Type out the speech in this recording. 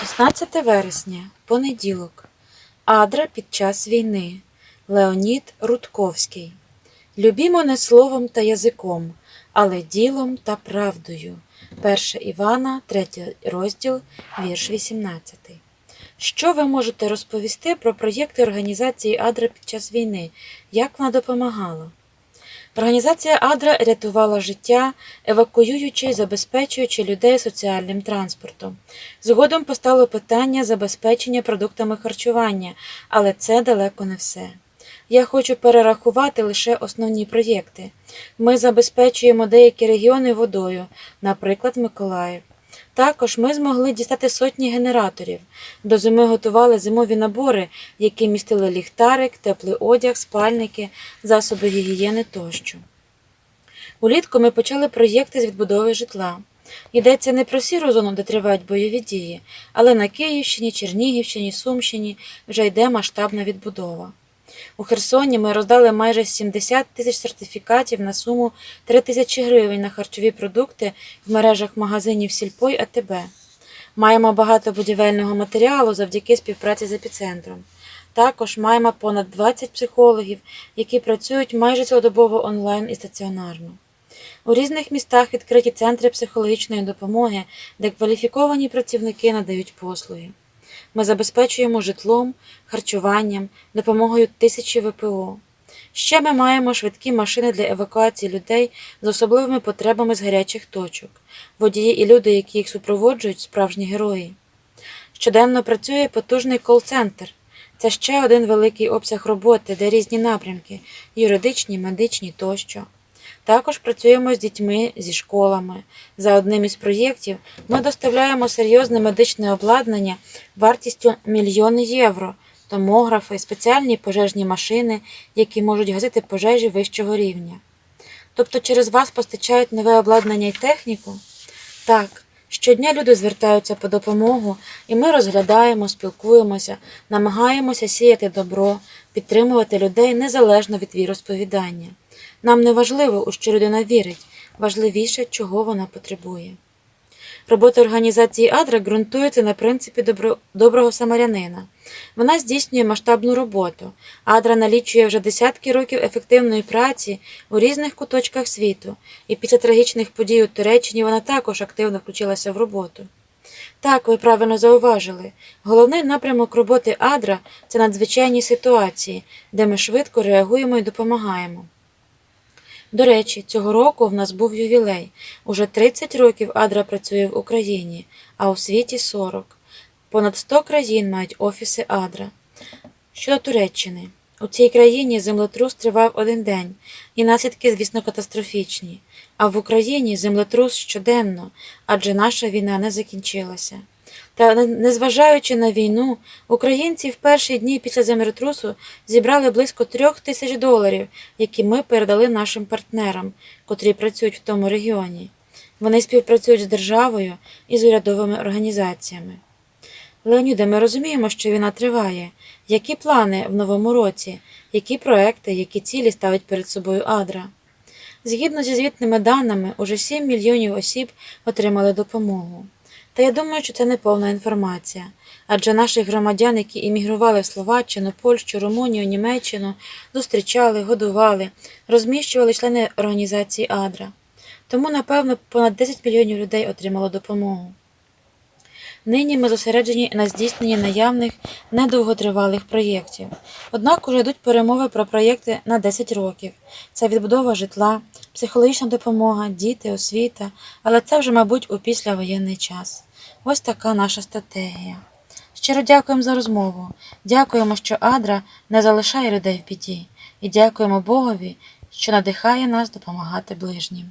16 вересня, понеділок. Адра під час війни. Леонід Рудковський. Любімо не словом та язиком, але ділом та правдою. 1 Івана, 3 розділ, вірш 18. Що ви можете розповісти про проєкти організації Адра під час війни? Як вона допомагала? Організація Адра рятувала життя, евакуюючи і забезпечуючи людей соціальним транспортом. Згодом постало питання забезпечення продуктами харчування, але це далеко не все. Я хочу перерахувати лише основні проєкти. Ми забезпечуємо деякі регіони водою, наприклад, Миколаїв. Також ми змогли дістати сотні генераторів. До зими готували зимові набори, які містили ліхтарик, теплий одяг, спальники, засоби гігієни тощо. Улітку ми почали проєкти з відбудови житла. Йдеться не про сіру зону, де тривають бойові дії, але на Київщині, Чернігівщині, Сумщині вже йде масштабна відбудова. У Херсоні ми роздали майже 70 тисяч сертифікатів на суму 3 тисячі гривень на харчові продукти в мережах магазинів Сільпо й АТБ. Маємо багато будівельного матеріалу завдяки співпраці з епіцентром. Також маємо понад 20 психологів, які працюють майже цілодобово онлайн і стаціонарно. У різних містах відкриті центри психологічної допомоги, де кваліфіковані працівники надають послуги. Ми забезпечуємо житлом, харчуванням, допомогою тисячі ВПО. Ще ми маємо швидкі машини для евакуації людей з особливими потребами з гарячих точок, водії і люди, які їх супроводжують, справжні герої. Щоденно працює потужний кол-центр. Це ще один великий обсяг роботи, де різні напрямки юридичні, медичні тощо. Також працюємо з дітьми зі школами. За одним із проєктів ми доставляємо серйозне медичне обладнання вартістю мільйони євро, томографи, спеціальні пожежні машини, які можуть гасити пожежі вищого рівня. Тобто через вас постачають нове обладнання і техніку? Так, щодня люди звертаються по допомогу, і ми розглядаємо, спілкуємося, намагаємося сіяти добро, підтримувати людей незалежно від віросповідання. Нам не важливо, у що людина вірить, важливіше, чого вона потребує. Робота організації Адра ґрунтується на принципі добро... доброго самарянина. Вона здійснює масштабну роботу. Адра налічує вже десятки років ефективної праці у різних куточках світу, і після трагічних подій у Туреччині вона також активно включилася в роботу. Так, ви правильно зауважили. Головний напрямок роботи Адра це надзвичайні ситуації, де ми швидко реагуємо і допомагаємо. До речі, цього року в нас був ювілей. Уже 30 років Адра працює в Україні, а у світі 40. Понад 100 країн мають офіси Адра. Щодо Туреччини. У цій країні землетрус тривав один день, і наслідки, звісно, катастрофічні. А в Україні землетрус щоденно, адже наша війна не закінчилася. Та незважаючи на війну, українці в перші дні після землетрусу зібрали близько трьох тисяч доларів, які ми передали нашим партнерам, котрі працюють в тому регіоні. Вони співпрацюють з державою і з урядовими організаціями. Леоніде, ми розуміємо, що війна триває. Які плани в новому році, які проекти, які цілі ставить перед собою Адра? Згідно зі звітними даними, уже 7 мільйонів осіб отримали допомогу. Та я думаю, що це не повна інформація, адже наших громадян, які іммігрували в Словаччину, Польщу, Румунію, Німеччину, зустрічали, годували, розміщували члени організації Адра. Тому, напевно, понад 10 мільйонів людей отримало допомогу. Нині ми зосереджені на здійсненні наявних недовготривалих проєктів. Однак уже йдуть перемови про проєкти на 10 років. Це відбудова житла, психологічна допомога, діти, освіта, але це вже, мабуть, у післявоєнний час. Ось така наша стратегія. Щиро дякуємо за розмову. Дякуємо, що Адра не залишає людей в біді, і дякуємо Богові, що надихає нас допомагати ближнім.